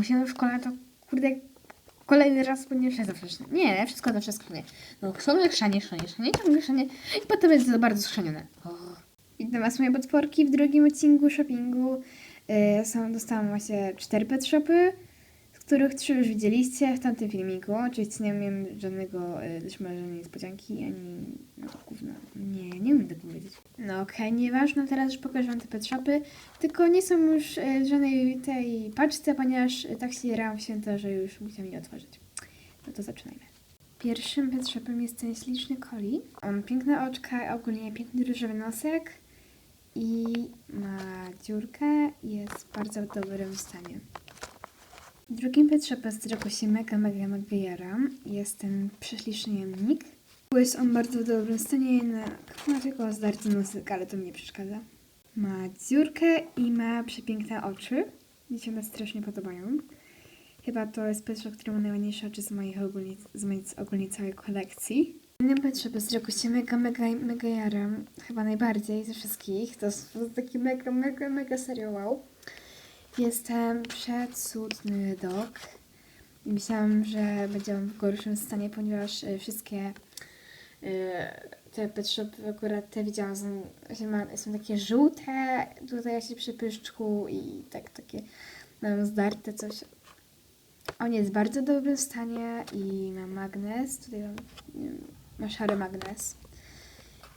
musimy w szkole, to kurde, kolejny raz będzie wszystko przeszło. Nie, wszystko to wszystko nie. No, ciągle chrzanie, chrzanie, chrzanie, ciągle chrzanie i potem jest to bardzo schrzanione. Oh. Witam Was moje podporki w drugim odcinku shoppingu. Yy, są, dostałam właśnie cztery pet shopy, których trzy już widzieliście w tamtym filmiku. Oczywiście nie miałem żadnego, yy, też może niespodzianki, ani no gówno. Nie, nie umiem tego powiedzieć. No okej, nieważne, teraz już pokażę Wam te pet shopy, tylko nie są już w żadnej tej paczce, ponieważ yy, tak się jarałam w święta, że już musiałam je otworzyć. No to zaczynajmy. Pierwszym pet shopem jest ten śliczny koli. On piękne oczka, ogólnie piękny różowy nosek i ma dziurkę jest w bardzo dobrym stanie. Drugim pet shopem, z którego się mega, mega, mega jaram, jest ten prześliczny jamnik. Jest on bardzo w dobrym stanie, jednak ma tylko zdarty nosek, ale to mnie przeszkadza. Ma dziurkę i ma przepiękne oczy. Mi się one strasznie podobają. Chyba to jest shop, który ma najładniejsze oczy z moich ogólnie, z mojej ogólnie całej kolekcji. Innym z którego się mega, mega, mega jaram, chyba najbardziej ze wszystkich, to jest taki mega, mega, mega serio wow. Jestem przecudny. I Myślałam, że będzie on w gorszym stanie, ponieważ e, wszystkie e, te pet shopy, akurat te widziałam, są, są takie żółte, tutaj się przy pyszczku i tak takie mają zdarte coś. On jest w bardzo dobrym stanie i ma magnes. Tutaj mam, ma szary magnes.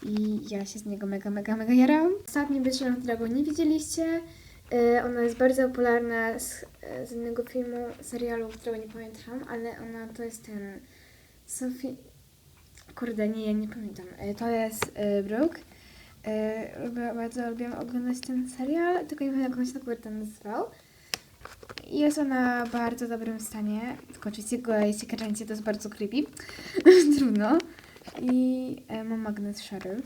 I ja się z niego mega, mega, mega jaram. Ostatni wyszłam, którego nie widzieliście. Y, Ona jest bardzo popularna z, z innego filmu, serialu, którego nie pamiętam, ale ona to jest ten Sophie... Kurde, nie, ja nie pamiętam. Y, To jest y, Brooke. Lubię- Bardzo lubiłam oglądać ten serial, tylko nie pamiętam jak on się akurat tam nazywał. Jest ona w bardzo dobrym stanie, tylko oczywiście go jeśli kręci, to jest bardzo creepy. Trudno. I mam magnes szary.